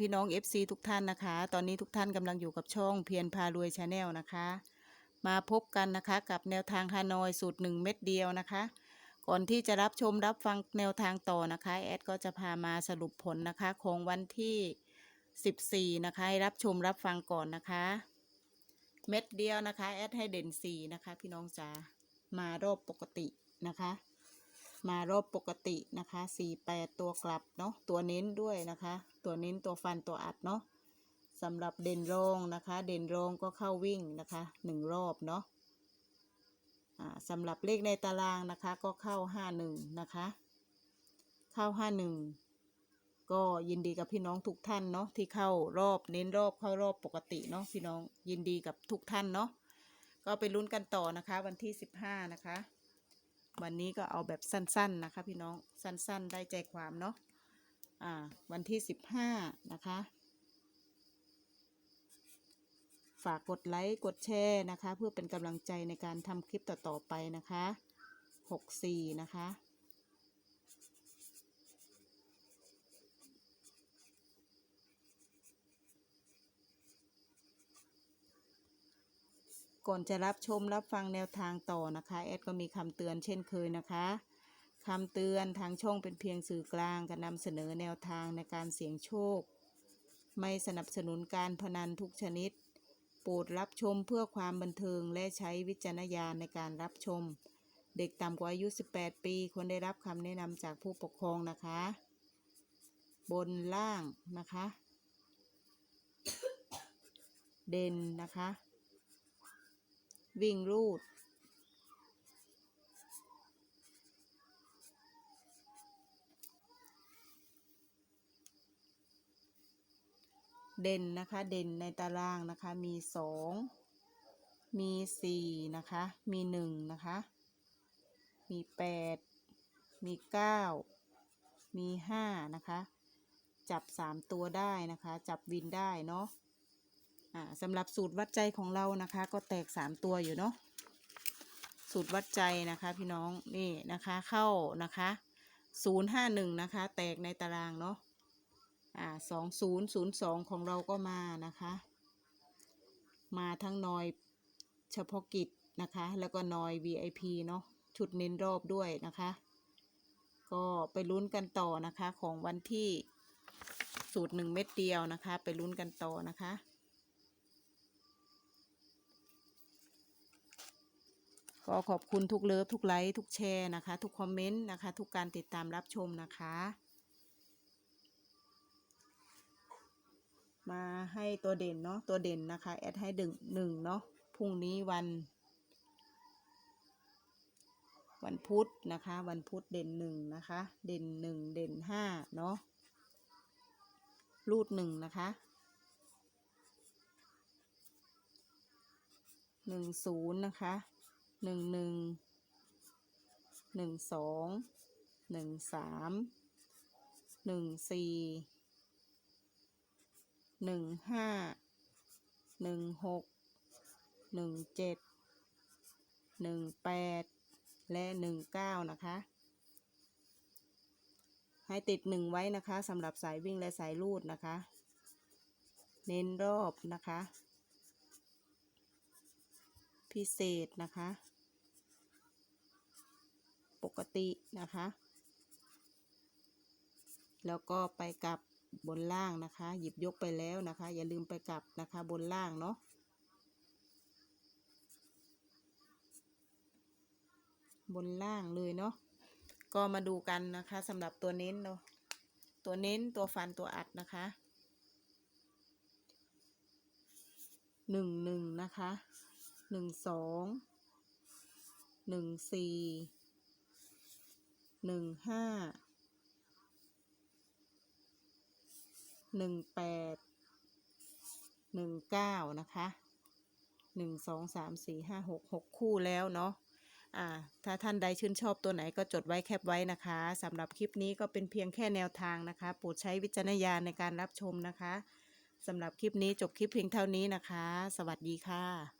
พี่น้อง FC ทุกท่านนะคะ ตอนนี้ทุกท่านกำลังอยู่กับช่องเพียรพารวยชาแนลนะคะ มาพบกันนะคะกับแนวทางฮานอยสูตรหนึ่งเม็ดเดียวนะคะ ก่อนที่จะรับชมรับฟังแนวทางต่อนะคะแอดก็จะพามาสรุปผลนะคะของวันที่ 14 นะคะให้รับชมรับฟังก่อนนะคะ เม็ดเดียวนะคะแอดให้เด่น 4 นะคะ พี่น้องจ๋ามารอบปกตินะคะ มารอบปกตินะคะสี่แปดตัวกลับเนาะตัวเน้นด้วยนะคะ ตัวเน้นตัวฟันตัวอัดเนาะสำหรับเด่นรองนะคะ เด่นรองก็เข้าวิ่งนะคะหนึ่งรอบเนาะสำหรับเลขในตารางนะคะก็เข้าห้าหนึ่งนะคะ เข้าห้าหนึ่งก็ยินดีกับพี่น้องทุกท่านเนาะที่เข้ารอบเน้นรอบเข้ารอบปกติเนาะพี่น้องยินดีกับทุกท่านเนาะก็ไปลุ้นกันต่อนะคะวันที่สิบห้านะคะ วันนี้ก็เอาแบบสั้นๆนะคะพี่น้องสั้นๆ ได้ใจความเนาะอ่า วันที่สิบห้านะคะ ฝากกดไลค์ กดแชร์นะคะ เพื่อเป็นกำลังใจในการทำคลิปต่อๆไปนะคะหกสี่นะคะ ก่อนจะรับชมรับฟังแนวทางต่อนะคะ แอดก็มีคำเตือนเช่นเคยนะคะคำเตือนทางช่องเป็นเพียงสื่อกลางการนำเสนอแนวทางในการเสี่ยงโชค ไม่สนับสนุนการพนันทุกชนิด โปรดรับชมเพื่อความบันเทิงและใช้วิจารณญาณในการรับชม เด็กต่ำกว่าอายุ 18 ปีควรได้รับคำแนะนำจากผู้ปกครองนะคะ บนล่างนะคะ เด่นนะคะ วิ่งรูด เด่นนะคะ เด่นในตารางนะคะ มีสอง มีสี่นะคะ มีหนึ่งนะคะ มีแปด มีเก้า มีห้านะคะ จับสามตัวได้นะคะ จับวินได้เนาะ อ่าสำหรับสูตรวัดใจของเรานะคะ ก็แตกสามตัวอยู่เนาะสูตรวัดใจนะคะพี่น้องนี่นะคะเข้านะคะศูนย์ห้าหนึ่งนะคะ แตกในตารางเนาะอ่าสองศูนย์ศูนย์สองของเราก็มานะคะ มาทั้งนอยเฉพาะกิจนะคะ แล้วก็นอย VIP เนาะชุดเน้นรอบด้วยนะคะ ก็ไปลุ้นกันต่อนะคะของวันที่สูตรหนึ่งเม็ดเดียวนะคะ ไปลุ้นกันต่อนะคะ ก็ขอบคุณทุกเลิฟทุกไลค์ทุกแชร์นะคะ ทุกคอมเมนต์นะคะ ทุกการติดตามรับชมนะคะ มาให้ตัวเด่นเนาะตัวเด่นนะคะ แอดให้ดึงหนึ่งเนาะพรุ่งนี้วัน วันพุธนะคะ วันพุธเด่นหนึ่งนะคะ เด่นหนึ่งเด่นห้าเนาะรูดหนึ่งนะคะหนึ่งศูนย์นะคะ หนึ่งหนึ่งหนึ่งสองหนึ่งสามหนึ่งสี่หนึ่งห้าหนึ่งหกหนึ่งเจ็ดหนึ่งแปดและหนึ่งเก้านะคะ ให้ติดหนึ่งไว้นะคะสำหรับสายวิ่งและสายลูดนะคะ เน้นรอบนะคะ พิเศษนะคะ ปกตินะคะ แล้วก็ไปกลับบนล่างนะคะ หยิบยกไปแล้วนะคะ อย่าลืมไปกลับนะคะบนล่างเนาะบนล่างเลยเนาะก็มาดูกันนะคะสำหรับตัวเน้นเนาะตัวเน้นตัวฟันตัวอัดนะคะหนึ่งหนึ่งนะคะ หนึ่งสองหนึ่งสี่หนึ่งห้าหนึ่งแปดหนึ่งเก้านะคะหนึ่งสองสามสี่ห้าหกหกคู่แล้วเนาะอ่าถ้าท่านใดชื่นชอบตัวไหนก็จดไว้แคปไว้นะคะสำหรับคลิปนี้ก็เป็นเพียงแค่แนวทางนะคะโปรดใช้วิจารณญาณในการรับชมนะคะสำหรับคลิปนี้จบคลิปเพียงเท่านี้นะคะ สวัสดีค่ะ